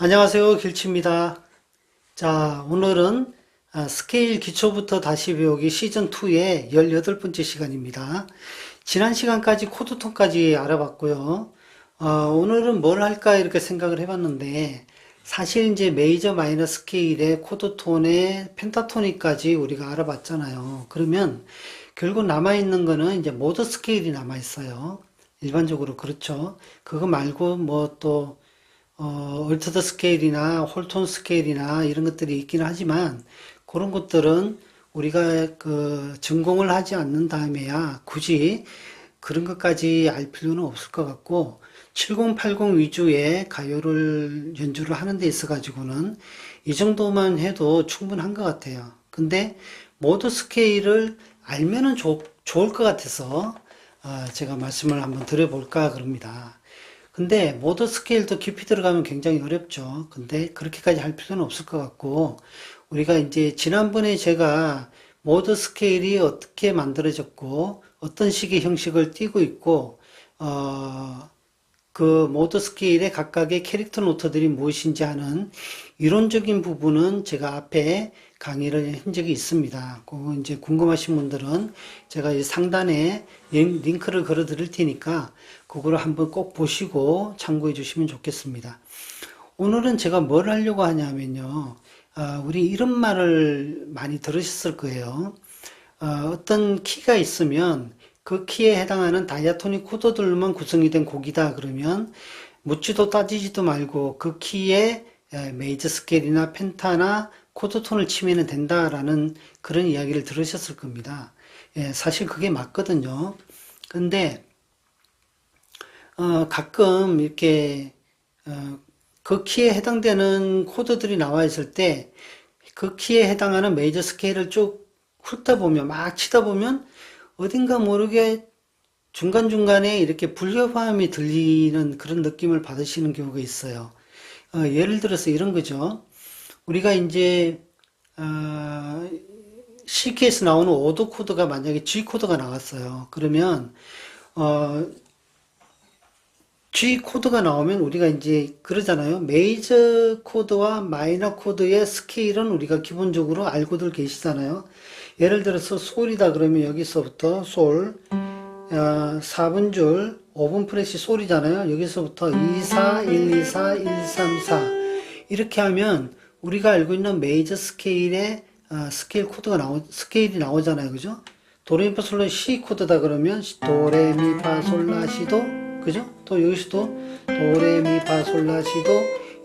안녕하세요. 길치입니다. 자, 오늘은 아, 스케일 기초부터 다시 배우기 시즌2의 18번째 시간입니다. 지난 시간까지 코드톤까지 알아봤고요. 어, 오늘은 뭘 할까 이렇게 생각을 해봤는데, 사실 이제 메이저 마이너 스케일의 코드톤의 펜타토닉까지 우리가 알아봤잖아요. 그러면 결국 남아있는 거는 이제 모드 스케일이 남아있어요. 일반적으로 그렇죠. 그거 말고 뭐또 어, 얼터드 스케일이나 홀톤 스케일이나 이런 것들이 있긴 하지만 그런 것들은 우리가 그 전공을 하지 않는 다음에야 굳이 그런 것까지 알 필요는 없을 것 같고 7080 위주의 가요를 연주를 하는 데 있어 가지고는 이 정도만 해도 충분한 것 같아요. 근데 모드 스케일을 알면은 좋, 좋을 것 같아서 아, 제가 말씀을 한번 드려볼까 그럽니다. 근데 모드 스케일도 깊이 들어가면 굉장히 어렵죠. 근데 그렇게까지 할 필요는 없을 것 같고 우리가 이제 지난번에 제가 모드 스케일이 어떻게 만들어졌고 어떤 식의 형식을 띠고 있고 어, 그 모드 스케일의 각각의 캐릭터 노트들이 무엇인지 하는 이론적인 부분은 제가 앞에 강의를 한 적이 있습니다. 그거 이제 궁금하신 분들은 제가 이 상단에 링- 링크를 걸어 드릴 테니까 그거를 한번 꼭 보시고 참고해 주시면 좋겠습니다. 오늘은 제가 뭘 하려고 하냐면요. 아, 우리 이런 말을 많이 들으셨을 거예요. 어, 어떤 키가 있으면 그 키에 해당하는 다이아토닉 코드들만 구성이 된 곡이다 그러면 묻지도 따지지도 말고 그 키에 에, 메이저 스케일이나 펜타나 코드톤을 치면 된다라는 그런 이야기를 들으셨을 겁니다. 예, 사실 그게 맞거든요. 근데 어, 가끔 이렇게 어, 그 키에 해당되는 코드들이 나와 있을 때 그 키에 해당하는 메이저 스케일을 쭉 훑다 보면 막 치다 보면 어딘가 모르게 중간중간에 이렇게 불협화음이 들리는 그런 느낌을 받으시는 경우가 있어요. 어, 예를 들어서 이런 거죠. 우리가 이제 어, CK에서 나오는 오도 코드가 만약에 G 코드가 나왔어요. 그러면 어, G 코드가 나오면 우리가 이제 그러잖아요. 메이저 코드와 마이너 코드의 스케일은 우리가 기본적으로 알고들 계시잖아요. 예를 들어서 솔이다 그러면 여기서부터 솔, 어, 4분 줄, 5분 프레시 솔이잖아요. 여기서부터 2, 4, 1, 2, 4, 1, 3, 4. 이렇게 하면 우리가 알고 있는 메이저 스케일의 어, 스케일 코드가 나오, 스케일이 나오잖아요. 그죠? 도레미파 솔라 C 코드다 그러면 도레미파 솔라 시도 그죠? 또 여기서도 도레미파 솔라 시도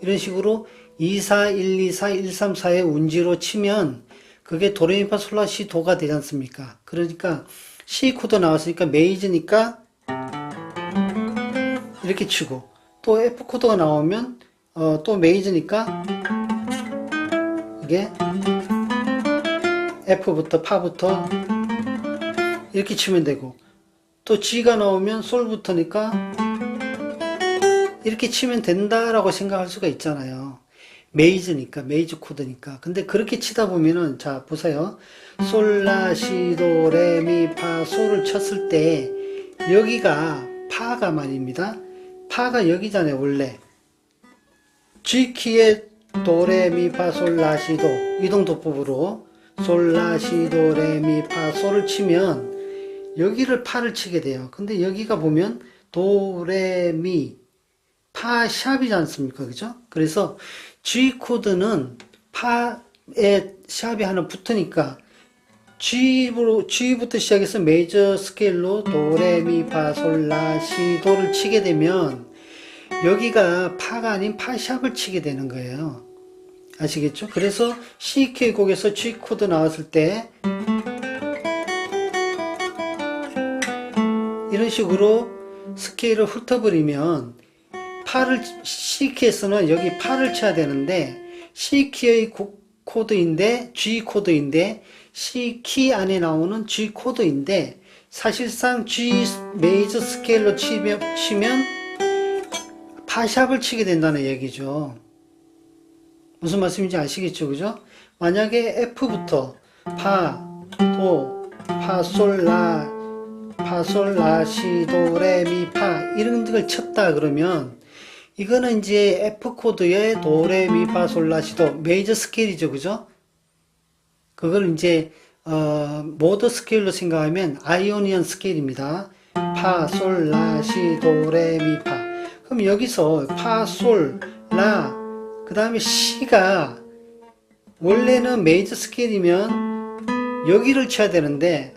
이런 식으로 2, 4, 1, 2, 4, 1, 3, 4의 운지로 치면 그게 도레미파 솔라 시 도가 되지 않습니까? 그러니까 C 코드 나왔으니까 메이저니까 이렇게 치고 또 F 코드가 나오면 어, 또 메이저니까 이게 F부터 파부터 이렇게 치면 되고 또 G가 나오면 솔부터니까 이렇게 치면 된다라고 생각할 수가 있잖아요. 메이저니까 메이저 코드니까. 근데 그렇게 치다 보면은 자 보세요. 솔라시도 레미파 솔을 쳤을 때 여기가 파가 말입니다. 파가 여기잖아요 원래. G키의 도레미파솔라시도 이동도법으로 솔라시도 레미파솔을 치면 여기를 파를 치게 돼요. 근데 여기가 보면 도레미 파 샵이지 않습니까? 그죠? 그래서 G 코드는 파에 샵이 하나 붙으니까 G로, G부터 시작해서 메이저 스케일로 도레미파솔라시도를 치게 되면 여기가 파가 아닌 파샵을 치게 되는 거예요. 아시겠죠? 그래서 CK 곡에서 G 코드 나왔을 때 이런 식으로 스케일을 훑어버리면 파를 C키에서는 여기 파를 쳐야 되는데 C키의 고- 코드인데 G 코드인데 C키 안에 나오는 G 코드인데 사실상 G 메이저 스케일로 치면 파샵을 치게 된다는 얘기죠. 무슨 말씀인지 아시겠죠? 그죠? 만약에 F부터 파, 도, 파, 솔, 라, 파, 솔, 라, 시, 도, 레, 미, 파 이런 걸 쳤다 그러면 이거는 이제 F 코드의 도 레 미 파 솔 라 시 도 메이저 스케일이죠, 그죠? 그걸 이제 어, 모드 스케일로 생각하면 아이오니언 스케일입니다. 파, 솔, 라, 시, 도, 레, 미, 파. 그럼 여기서 파, 솔, 라, 그 다음에 시가 원래는 메이저 스케일이면 여기를 쳐야 되는데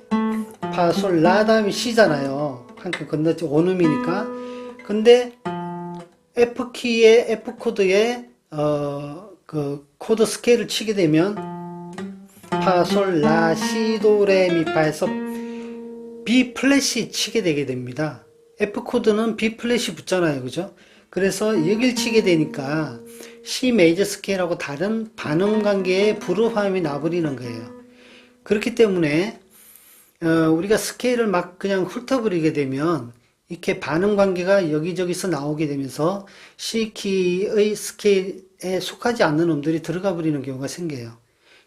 파, 솔, 라 다음에 시잖아요. 한칸 건너지 오음이니까. 근데 F 키의 F 코드의 어, 그 코드 스케일을 치게 되면 파, 솔, 라, 시, 도, 레, 미, 파 에서 B 플랫이 치게 되게 됩니다. F 코드는 B 플랫이 붙잖아요. 그죠? 그래서 여길 치게 되니까 C 메이저 스케일하고 다른 반응 관계의 불호함이 나버리는 거예요. 그렇기 때문에 어, 우리가 스케일을 막 그냥 훑어버리게 되면 이렇게 반응 관계가 여기저기서 나오게 되면서 C 키의 스케일에 속하지 않는 음들이 들어가 버리는 경우가 생겨요.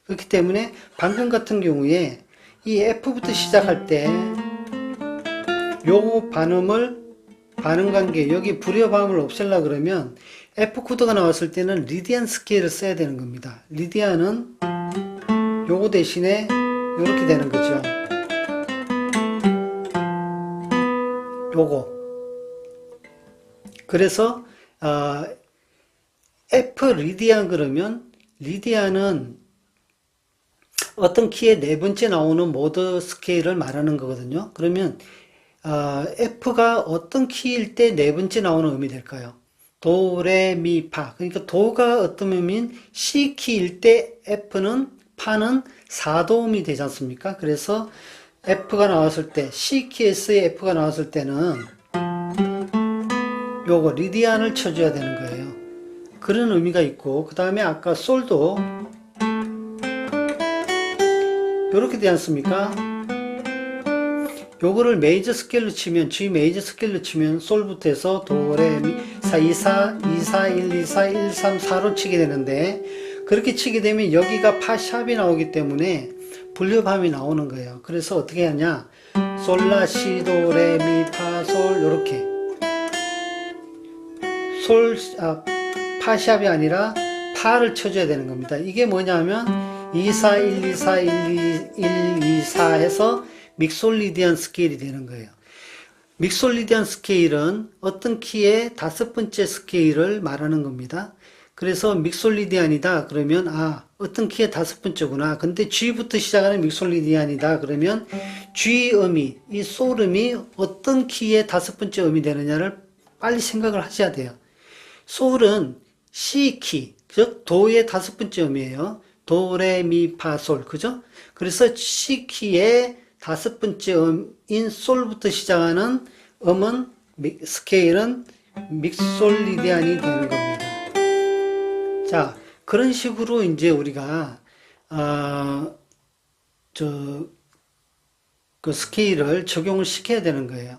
그렇기 때문에 방금 같은 경우에 이 F부터 시작할 때 요 반음을 반응 관계 여기 불협 화음을 없애려 그러면 F 코드가 나왔을 때는 리디안 스케일을 써야 되는 겁니다. 리디안은 요거 대신에 요렇게 되는 거죠. 요거. 그래서 어, F 리디안 그러면 리디안은 어떤 키의 네 번째 나오는 모드 스케일을 말하는 거거든요. 그러면 어, F가 어떤 키일 때 네 번째 나오는 음이 될까요? 도, 레, 미, 파. 그러니까 도가 어떤 음인 C 키일 때 F는 파는 4도음이 되지 않습니까? 그래서 F가 나왔을 때 C 키에서의 F가 나왔을 때는 요거 리디안을 쳐줘야 되는 거예요. 그런 의미가 있고 그 다음에 아까 솔도 요렇게 되지 않습니까? 요거를 메이저 스케일로 치면 G 메이저 스케일로 치면 솔부터 해서 도, 레, 미, 사, 2, 4, 2, 4, 1, 2, 4, 1, 3, 4로 치게 되는데 그렇게 치게 되면 여기가 파 샵이 나오기 때문에 분류함이 나오는 거예요. 그래서 어떻게 하냐 솔라, 시, 도, 레, 미, 파, 솔 요렇게 솔, 아, 파 샵이 아니라 파를 쳐줘야 되는 겁니다. 이게 뭐냐면 2, 4, 1, 2, 4, 1, 2, 1, 2, 4 해서 믹솔리디안 스케일이 되는 거예요. 믹솔리디안 스케일은 어떤 키의 다섯 번째 스케일을 말하는 겁니다. 그래서 믹솔리디안이다 그러면 아 어떤 키의 다섯 번째구나. 근데 G부터 시작하는 믹솔리디안이다 그러면 G 음이 이 솔음이 어떤 키의 다섯 번째 음이 되느냐를 빨리 생각을 하셔야 돼요. 솔은 C 키, 즉 도의 다섯 번째 음이에요. 도, 레, 미, 파, 솔, 그죠? 그래서 C 키의 다섯 번째 음인 솔부터 시작하는 음은 스케일은 믹솔리디안이 되는 겁니다. 자, 그런 식으로 이제 우리가 어, 저그 스케일을 적용을 시켜야 되는 거예요.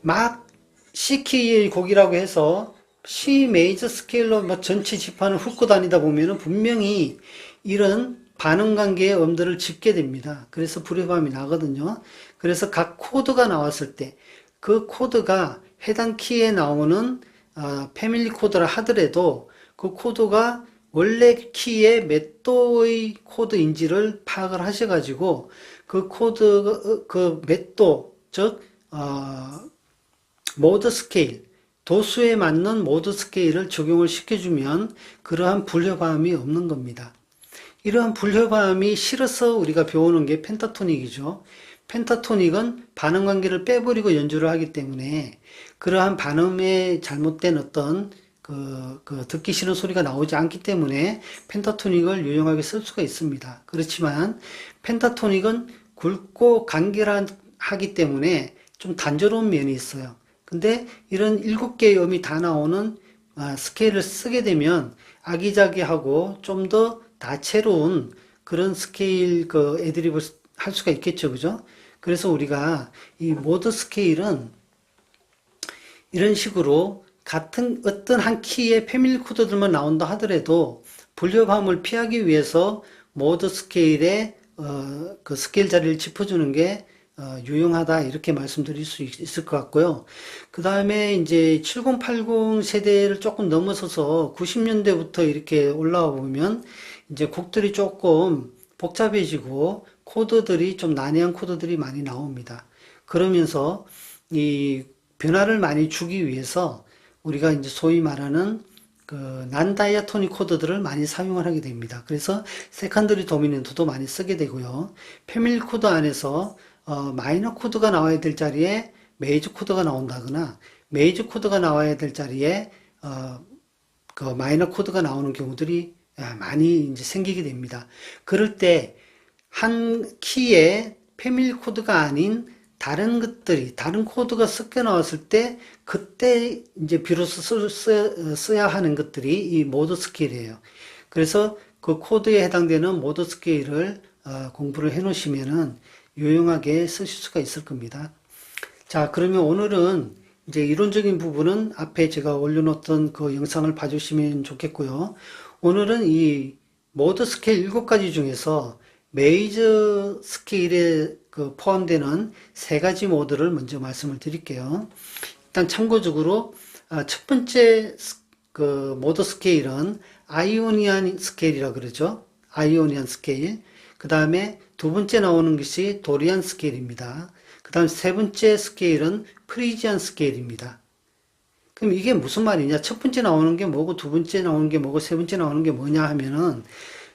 막 C키의 곡이라고 해서 C 메이저 스케일로 막 전체 지판을 훑고 다니다 보면은 분명히 이런 반응 관계의 음들을 짚게 됩니다. 그래서 불협화음이 나거든요. 그래서 각 코드가 나왔을 때 그 코드가 해당 키에 나오는 어, 패밀리 코드라 하더라도 그 코드가 원래 키의 몇 도의 코드인지를 파악을 하셔가지고 그 코드 그몇 도, 즉 어, 모드 스케일, 도수에 맞는 모드 스케일을 적용을 시켜주면 그러한 불협화음이 없는 겁니다. 이러한 불협화음이 싫어서 우리가 배우는 게 펜타토닉이죠. 펜타토닉은 반응 관계를 빼버리고 연주를 하기 때문에 그러한 반음에 잘못된 어떤 그, 그 듣기 싫은 소리가 나오지 않기 때문에 펜타토닉을 유용하게 쓸 수가 있습니다. 그렇지만 펜타토닉은 굵고 간결하기 때문에 좀 단조로운 면이 있어요. 근데 이런 일곱 개의 음이 다 나오는 아, 스케일을 쓰게 되면 아기자기하고 좀더 다채로운 그런 스케일 그 애드립을 할 수가 있겠죠. 그죠? 그래서 우리가 이 모드 스케일은 이런 식으로 같은 어떤 한 키의 패밀리 코드들만 나온다 하더라도 불협화음을 피하기 위해서 모드 스케일의 어, 그 스케일 자리를 짚어주는 게 어, 유용하다 이렇게 말씀드릴 수 있- 있을 것 같고요. 그 다음에 이제 7080 세대를 조금 넘어서서 90년대부터 이렇게 올라와 보면 이제 곡들이 조금 복잡해지고 코드들이 좀 난해한 코드들이 많이 나옵니다. 그러면서 이 변화를 많이 주기 위해서 우리가 이제 소위 말하는 그 난다이아토닉 코드들을 많이 사용을 하게 됩니다. 그래서 세컨더리 도미넌트도 많이 쓰게 되고요. 패밀리 코드 안에서 어, 마이너 코드가 나와야 될 자리에 메이저 코드가 나온다거나 메이저 코드가 나와야 될 자리에 어, 그 마이너 코드가 나오는 경우들이 아, 많이 이제 생기게 됩니다. 그럴 때 한 키에 패밀리 코드가 아닌 다른 것들이 다른 코드가 섞여 나왔을 때 그때 이제 비로소 쓸- 쓰- 써야 하는 것들이 이 모드 스케일이에요. 그래서 그 코드에 해당되는 모드 스케일을 어, 공부를 해 놓으시면은 유용하게 쓰실 수가 있을 겁니다. 자, 그러면 오늘은 이제 이론적인 부분은 앞에 제가 올려놓던 그 영상을 봐주시면 좋겠고요. 오늘은 이 모드 스케일 7가지 중에서 메이저 스케일에 그 포함되는 세 가지 모드를 먼저 말씀을 드릴게요. 일단 참고적으로 아, 첫 번째 스- 그 모드 스케일은 아이오니안 스케일이라 그러죠. 아이오니안 스케일. 그 다음에 두 번째 나오는 것이 도리안 스케일입니다. 그 다음 세 번째 스케일은 프리지안 스케일입니다. 그럼 이게 무슨 말이냐? 첫 번째 나오는 게 뭐고, 두 번째 나오는 게 뭐고, 세 번째 나오는 게 뭐냐 하면은,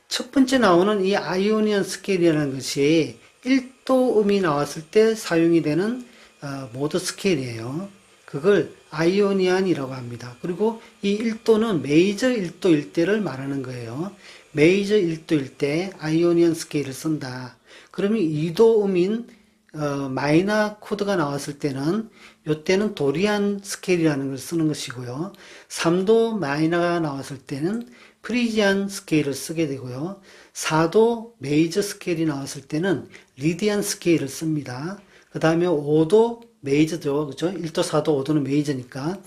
첫 번째 나오는 이 아이오니안 스케일이라는 것이 1도 음이 나왔을 때 사용이 되는 어, 모드 스케일이에요. 그걸 아이오니안이라고 합니다. 그리고 이 1도는 메이저 1도일 때를 말하는 거예요. 메이저 1도일 때 아이오니안 스케일을 쓴다. 그러면 2도 음인 어, 마이너 코드가 나왔을 때는 요때는 도리안 스케일이라는 걸 쓰는 것이고요. 3도 마이너가 나왔을 때는 프리지안 스케일을 쓰게 되고요. 4도 메이저 스케일이 나왔을 때는 리디안 스케일을 씁니다. 그 다음에 5도 메이저죠. 그죠? 1도, 4도, 5도는 메이저니까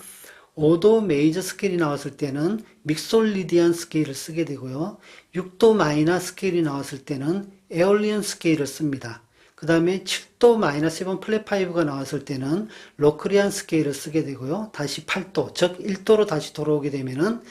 5도 메이저 스케일이 나왔을 때는 믹솔리디안 스케일을 쓰게 되고요. 6도 마이너 스케일이 나왔을 때는 에올리언 스케일을 씁니다. 그 다음에 7도 마이너 7 플랫 5가 나왔을 때는 로크리안 스케일을 쓰게 되고요. 다시 8도, 즉 1도로 다시 돌아오게 되면은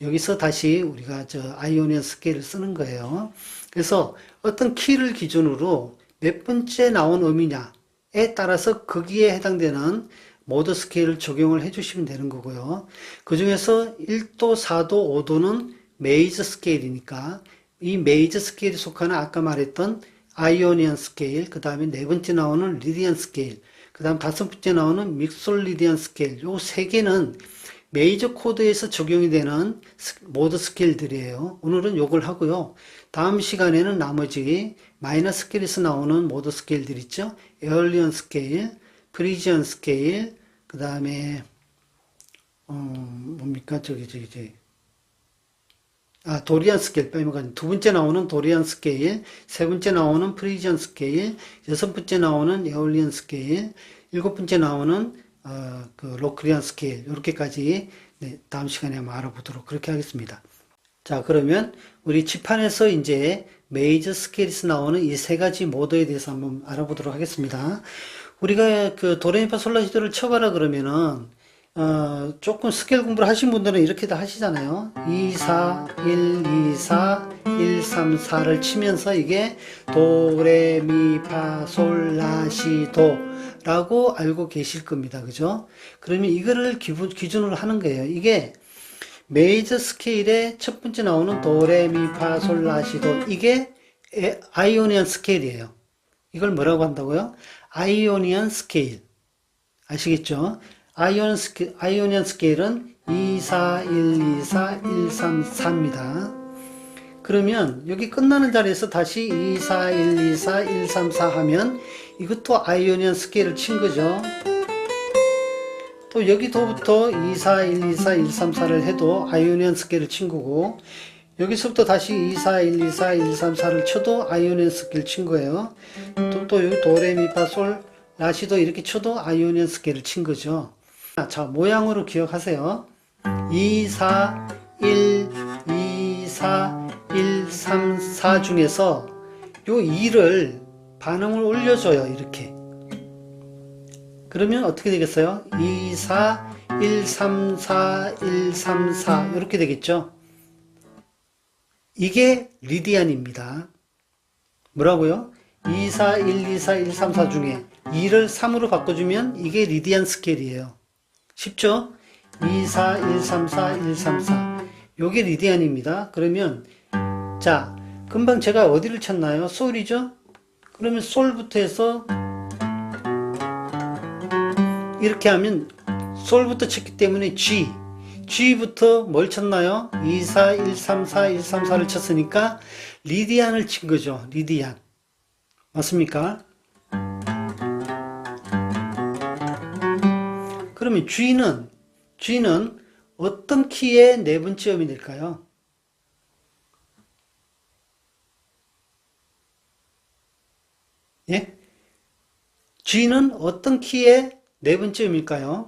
여기서 다시 우리가 저 아이오니안 스케일을 쓰는 거예요. 그래서 어떤 키를 기준으로 몇 번째 나온 음이냐에 따라서 거기에 해당되는 모드 스케일을 적용을 해주시면 되는 거고요. 그 중에서 1도, 4도, 5도는 메이저 스케일이니까 이 메이저 스케일에 속하는 아까 말했던 아이오니안 스케일, 그 다음에 네 번째 나오는 리디안 스케일, 그 다음 다섯 번째 나오는 믹솔리디안 스케일, 요 세 개는 메이저 코드에서 적용이 되는 스- 모드 스케일들이에요. 오늘은 요걸 하고요. 다음 시간에는 나머지 마이너 스케일에서 나오는 모드 스케일들 있죠. 에얼리언 스케일, 프리지언 스케일, 그 다음에 어, 뭡니까 저기 저기 저기 아, 도리안 스케일 빼먹은 두 번째 나오는 도리안 스케일, 세 번째 나오는 프리지언 스케일, 여섯 번째 나오는 에올리언 스케일, 일곱 번째 나오는 어, 그 로크리안 스케일 이렇게까지 네, 다음 시간에 한번 알아보도록 그렇게 하겠습니다. 자, 그러면 우리 지판에서 이제 메이저 스케일에서 나오는 이 세 가지 모드에 대해서 한번 알아보도록 하겠습니다. 우리가 그 도레미파 솔라시도를 쳐봐라 그러면은 어, 조금 스케일 공부를 하신 분들은 이렇게도 하시잖아요. 2, 4, 1, 2, 4, 1, 3, 4를 치면서 이게 도, 레, 미, 파, 솔, 라, 시, 도 라고 알고 계실 겁니다. 그죠? 그러면 이거를 기분, 기준으로 하는 거예요. 이게 메이저 스케일의 첫 번째 나오는 도, 레, 미, 파, 솔, 라, 시, 도 이게 에- 아이오니안 스케일이에요. 이걸 뭐라고 한다고요? 아이오니안 스케일. 아시겠죠? 아이온 스케, 아이오니안 스케일은 2, 4, 1, 2, 4, 1, 3, 4입니다. 그러면 여기 끝나는 자리에서 다시 2, 4, 1, 2, 4, 1, 3, 4 하면 이것도 아이오니안 스케일을 친 거죠. 또 여기서부터 2, 4, 1, 2, 4, 1, 3, 4를 해도 아이오니안 스케일을 친 거고 여기서부터 다시 2, 4, 1, 2, 4, 1, 3, 4를 쳐도 아이오니안 스케일 친 거예요. 또, 또 여기 도레미파솔 라시도 이렇게 쳐도 아이오니안 스케일을 친 거죠. 자, 모양으로 기억하세요. 2, 4, 1, 2, 4, 1, 3, 4 중에서 요 2를 반음을 올려줘요. 이렇게. 그러면 어떻게 되겠어요? 2, 4, 1, 3, 4, 1, 3, 4 이렇게 되겠죠? 이게 리디안입니다. 뭐라고요? 2, 4, 1, 2, 4, 1, 3, 4 중에 2를 3으로 바꿔주면 이게 리디안 스케일이에요. 쉽죠? 2, 4, 1, 3, 4, 1, 3, 4. 요게 리디안입니다. 그러면, 자, 금방 제가 어디를 쳤나요? 솔이죠? 그러면 솔부터 해서 이렇게 하면 솔부터 쳤기 때문에 G. G부터 뭘 쳤나요? 2, 4, 1, 3, 4, 1, 3, 4를 쳤으니까 리디안을 친 거죠. 리디안. 맞습니까? 그러면 G는 G는 어떤 키의 네 번째 음이 될까요? 예? G는 어떤 키의 네 번째 음일까요?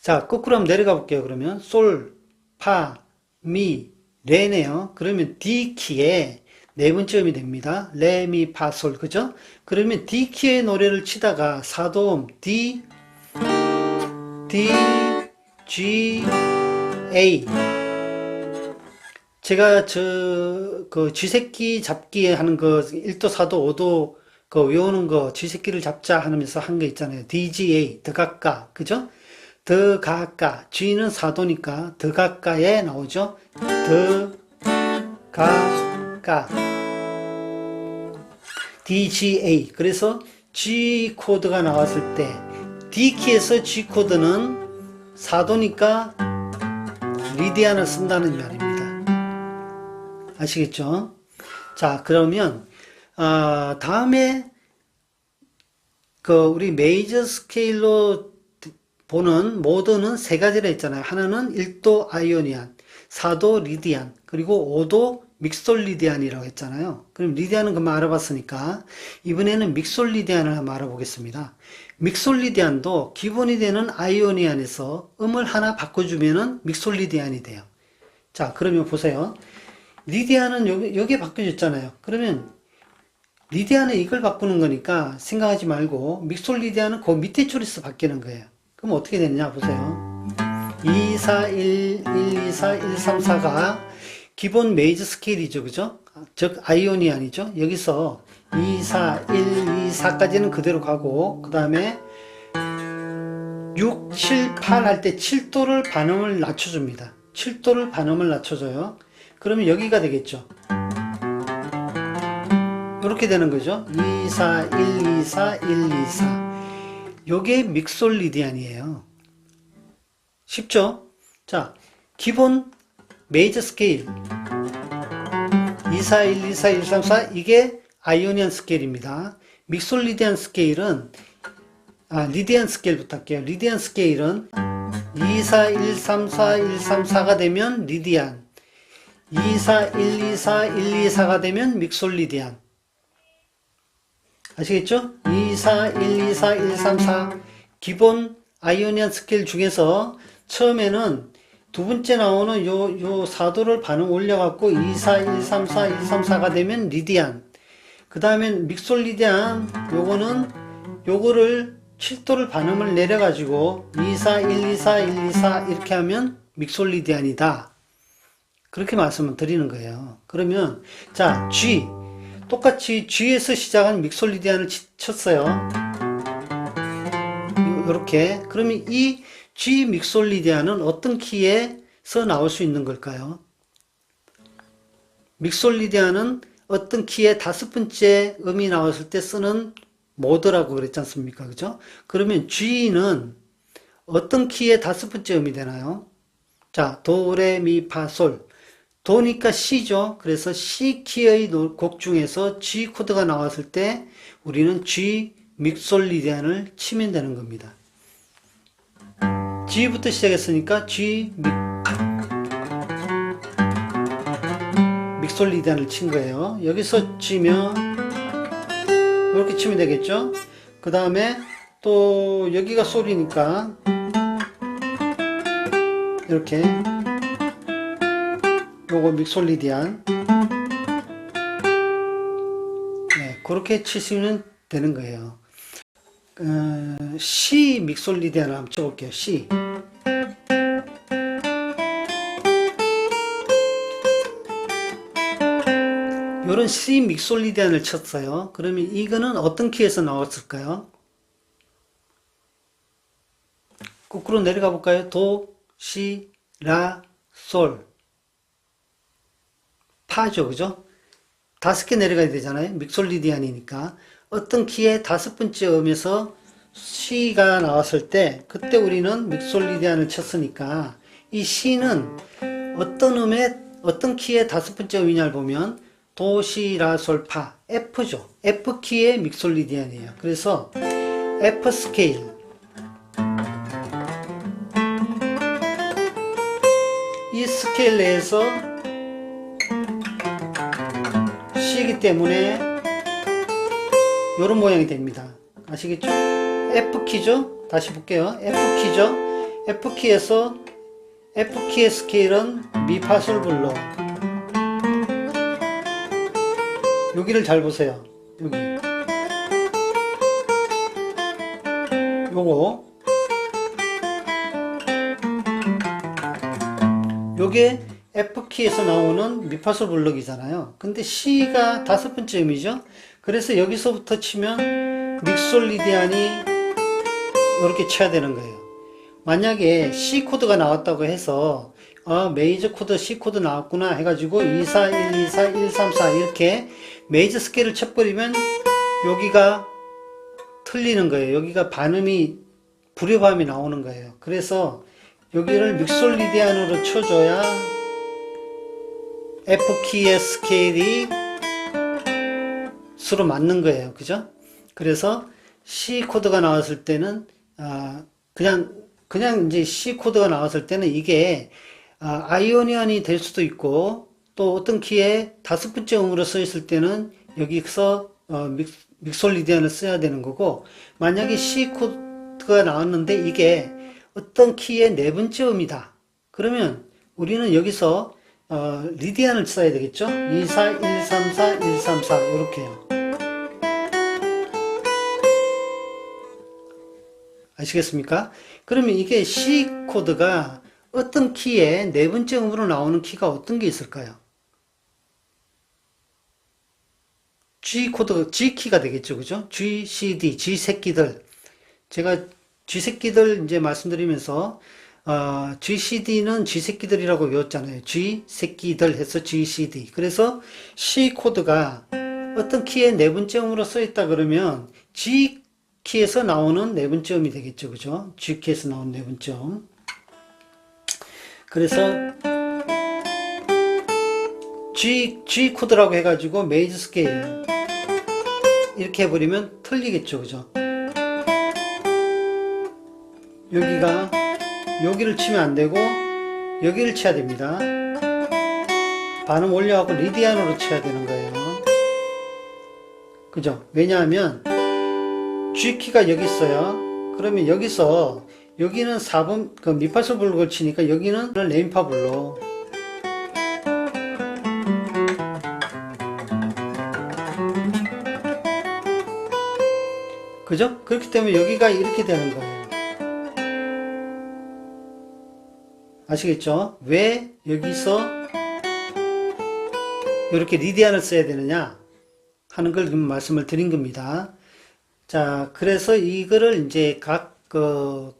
자, 거꾸로 한번 내려가 볼게요. 그러면 솔, 파, 미, 레네요. 그러면 D 키의 네 번째 음이 됩니다. 레, 미, 파, 솔. 그죠? 그러면 D 키의 노래를 치다가 사도음 D, D, G, A. 제가 저, 그 쥐새끼 잡기 하는 그 1도, 4도, 5도 그 외우는 거 쥐새끼를 잡자 하면서 한거 있잖아요. DGA, 더 가까. 그죠? 더 가까. G는 4도니까 더 가까에 나오죠? 더 가까. DGA. 그래서 G 코드가 나왔을 때 D키에서 G 코드는 4도니까 리디안을 쓴다는 말입니다. 아시겠죠? 자, 그러면 아, 다음에 그 우리 메이저 스케일로 보는 모드는 세 가지라 했잖아요. 하나는 1도 아이오니안, 4도 리디안, 그리고 5도 믹솔리디안이라고 했잖아요. 그럼 리디안은 그만 알아봤으니까 이번에는 믹솔리디안을 한번 알아보겠습니다. 믹솔리디안도 기본이 되는 아이오니안에서 음을 하나 바꿔주면은 믹솔리디안이 돼요. 자, 그러면 보세요. 리디아는 여기, 여기에 바뀌어졌잖아요. 그러면 리디아는 이걸 바꾸는 거니까 생각하지 말고 믹솔 리디아는 그 밑에 줄에서 바뀌는 거예요. 그럼 어떻게 되느냐 보세요. 2, 4, 1, 1, 2, 4, 1, 3, 4가 기본 메이저 스케일이죠. 그죠? 즉 아이오니안이죠. 여기서 2, 4, 1, 2, 4까지는 그대로 가고 그 다음에 6, 7, 8 할 때 7도를 반음을 낮춰줍니다. 7도를 반음을 낮춰줘요. 그러면 여기가 되겠죠. 이렇게 되는 거죠. 2, 4, 1, 2, 4, 1, 2, 4. 요게 믹솔리디안이에요. 쉽죠? 자, 기본 메이저 스케일 2, 4, 1, 2, 4, 1, 3, 4 이게 아이오니안 스케일입니다. 믹솔리디안 스케일은 아, 리디안 스케일부터 할게요. 리디안 스케일은 2, 4, 1, 3, 4, 1, 3, 4가 되면 리디안 2, 4, 1, 2, 4, 1, 2, 4가 되면 믹솔리디안 아시겠죠? 2, 4, 1, 2, 4, 1, 3, 4 기본 아이오니안 스케일 중에서 처음에는 두 번째 나오는 요, 요 4도를 반응 올려갖고 2, 4, 1, 3, 4, 1, 3, 4가 되면 리디안 그 다음엔 믹솔 리디안 요거는 요거를 7도를 반음을 내려가지고 2, 4, 1, 2, 4, 1, 2, 4 이렇게 하면 믹솔 리디안이다. 그렇게 말씀을 드리는 거예요. 그러면 자 G 똑같이 G에서 시작한 믹솔 리디안을 치- 쳤어요. 이렇게 그러면 이 G 믹솔리디안은 어떤 키에서 나올 수 있는 걸까요? 믹솔리디안은 어떤 키의 다섯 번째 음이 나왔을 때 쓰는 모드라고 그랬지 않습니까? 그죠? 그러면 G는 어떤 키의 다섯 번째 음이 되나요? 자, 도, 레, 미, 파, 솔. 도니까 C죠. 그래서 C 키의 노- 곡 중에서 G 코드가 나왔을 때 우리는 G 믹솔리디안을 치면 되는 겁니다. G부터 시작했으니까 G 믹, 믹솔리디안을 친 거예요. 여기서 치면 이렇게 치면 되겠죠. 그 다음에 또 여기가 솔이니까 이렇게 요거 믹솔리디안 네, 그렇게 치시면 되는 거예요. 어, C 믹솔리디안을 한번 쳐볼게요. C. 요런 C 믹솔리디안을 쳤어요. 그러면 이거는 어떤 키에서 나왔을까요? 거꾸로 내려가 볼까요? 도, 시, 라, 솔. 파죠, 그죠? 다섯 개 내려가야 되잖아요. 믹솔리디안이니까. 어떤 키의 다섯 번째 음에서 C가 나왔을 때, 그때 우리는 믹솔리디안을 쳤으니까, 이 C는 어떤 음의, 어떤 키의 다섯 번째 음이냐를 보면, 도, 시, 라, 솔, 파, F죠. F 키의 믹솔리디안이에요. 그래서 F 스케일. 이 스케일 내에서 C이기 때문에 이런 모양이 됩니다. 아시겠죠? F키죠? 다시 볼게요. F키죠? F키에서 F키의 스케일은 미파솔 블로 여기를 잘 보세요. 여기 요거 요게 F키에서 나오는 미파솔 블럭이잖아요. 근데 C가 다섯 번째 음이죠. 그래서 여기서부터 치면 믹솔리디안이 이렇게 쳐야 되는 거예요. 만약에 C 코드가 나왔다고 해서 어, 메이저 코드 C 코드 나왔구나 해가지고 2, 4, 1, 2, 4, 1, 3, 4 이렇게 메이저 스케일을 쳐버리면 여기가 틀리는 거예요. 여기가 반음이 불협화음이 나오는 거예요. 그래서 여기를 믹솔리디안으로 쳐줘야 F키의 스케일이 수로 맞는 거예요. 그죠? 그래서 C 코드가 나왔을 때는 아, 그냥 그냥 이제 C 코드가 나왔을 때는 이게 아, 아이오니안이 될 수도 있고 또 어떤 키에 다섯 번째 음으로 써 있을 때는 여기서 어, 믹, 믹솔리디안을 써야 되는 거고 만약에 C 코드가 나왔는데 이게 어떤 키의 네 번째 음이다. 그러면 우리는 여기서 어, 리디안을 써야 되겠죠? 2, 4, 1, 3, 4, 1, 3, 4 이렇게요. 아시겠습니까? 그러면 이게 C 코드가 어떤 키에 네 번째 음으로 나오는 키가 어떤 게 있을까요? G 코드, G 키가 되겠죠, 그죠? G, C, D, G 새끼들. 제가 G 새끼들 이제 말씀드리면서 어, GCD는 G 새끼들이라고 외웠잖아요. G 새끼들 해서 GCD. 그래서 C 코드가 어떤 키의 네 번째 음으로 써 있다 그러면 G 키에서 나오는 네 음이 되겠죠. 그죠? G 키에서 나오는 네 번째 음. 그래서 G, G 코드라고 해가지고 메이저 스케일 이렇게 해버리면 틀리겠죠. 그죠? 여기가 여기를 치면 안 되고 여기를 쳐야 됩니다. 반음 올려갖고 리디안으로 쳐야 되는 거예요. 그죠? 왜냐하면 G키가 여기 있어요. 그러면 여기서 여기는 4번 그 미파솔 블록을 치니까 여기는 레인파 블록 그죠? 그렇기 때문에 여기가 이렇게 되는 거예요. 아시겠죠? 왜 여기서 이렇게 리디안을 써야 되느냐 하는 걸 말씀을 드린 겁니다. 자, 그래서 이거를 이제 각, 그,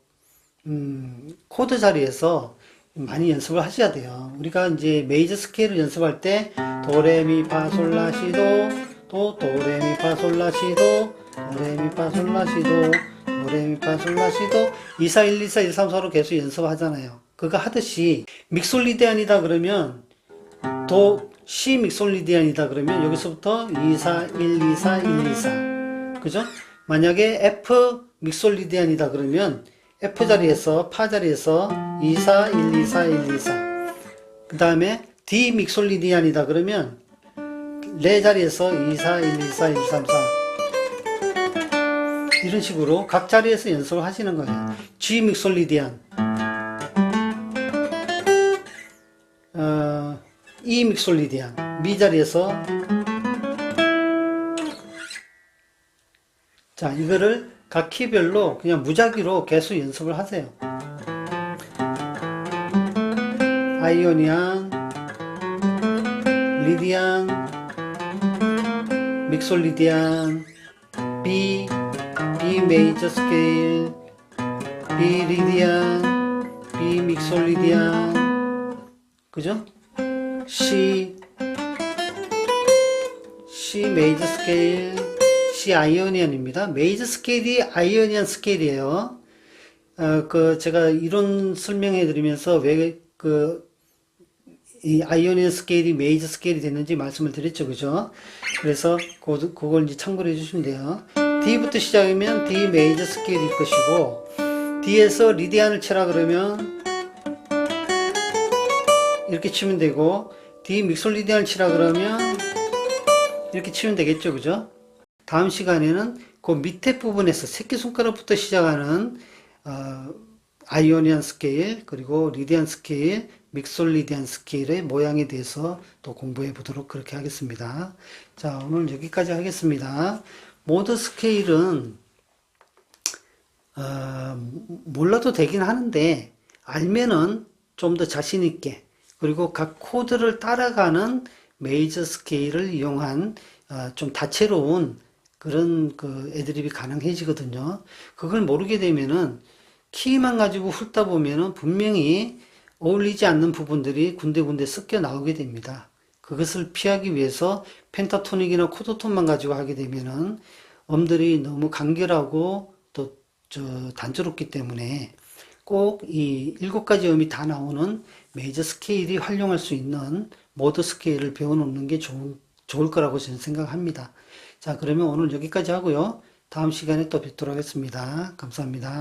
음, 코드 자리에서 많이 연습을 하셔야 돼요. 우리가 이제 메이저 스케일을 연습할 때, 도레미 파 솔라 시도, 도, 도레미 파 솔라 시도, 도레미 파 솔라 시도, 도레미 파 솔라 시도, 2, 4, 1, 2, 4, 1, 3, 4로 계속 연습하잖아요. 그거 하듯이, 믹솔리디안이다 그러면, 도, C 믹솔리디안이다 그러면 여기서부터 2, 4, 1, 2, 4, 1, 2, 4. 그죠? 만약에 F 믹솔리디안이다 그러면 F 자리에서 파 자리에서 2, 4, 1, 2, 4, 1, 2, 4. 그 다음에 D 믹솔리디안이다 그러면 레 자리에서 2, 4, 1, 2, 4, 1, 3, 4. 이런 식으로 각 자리에서 연습을 하시는 거예요. G 믹솔리디안. 어, E 믹솔리디안. 미 자리에서 자, 이거를 각 키별로 그냥 무작위로 계속 연습을 하세요. 아이오니안, 리디안, 믹솔리디안, B, B 메이저 스케일, B 리디안, B 믹솔리디안, 그죠? C, C 메이저 스케일, C 아이오니안입니다. 메이저 스케일이 아이오니안 스케일이에요. 어, 그, 제가 이론 설명해 드리면서 왜, 그, 이 아이오니안 스케일이 메이저 스케일이 됐는지 말씀을 드렸죠. 그죠? 그래서, 그, 그걸 이제 참고를 해 주시면 돼요. D부터 시작하면 D 메이저 스케일일 것이고, D에서 리디안을 치라 그러면, 이렇게 치면 되고, D 믹솔 리디안을 치라 그러면, 이렇게 치면 되겠죠. 그죠? 다음 시간에는 그 밑에 부분에서 새끼손가락부터 시작하는 어, 아이오니안 스케일 그리고 리디안 스케일 믹솔리디안 스케일의 모양에 대해서 또 공부해 보도록 그렇게 하겠습니다. 자 오늘 여기까지 하겠습니다. 모드 스케일은 어, 몰라도 되긴 하는데 알면은 좀 더 자신 있게 그리고 각 코드를 따라가는 메이저 스케일을 이용한 어, 좀 다채로운 그런 그 애드립이 가능해지거든요. 그걸 모르게 되면은 키만 가지고 훑다 보면은 분명히 어울리지 않는 부분들이 군데군데 섞여 나오게 됩니다. 그것을 피하기 위해서 펜타토닉이나 코드톤만 가지고 하게 되면은 음들이 너무 간결하고 또저 단조롭기 때문에 꼭 이 일곱 가지 음이 다 나오는 메이저 스케일이 활용할 수 있는 모드 스케일을 배워놓는 게 좋은, 좋을 거라고 저는 생각합니다. 자, 그러면 오늘 여기까지 하고요. 다음 시간에 또 뵙도록 하겠습니다. 감사합니다.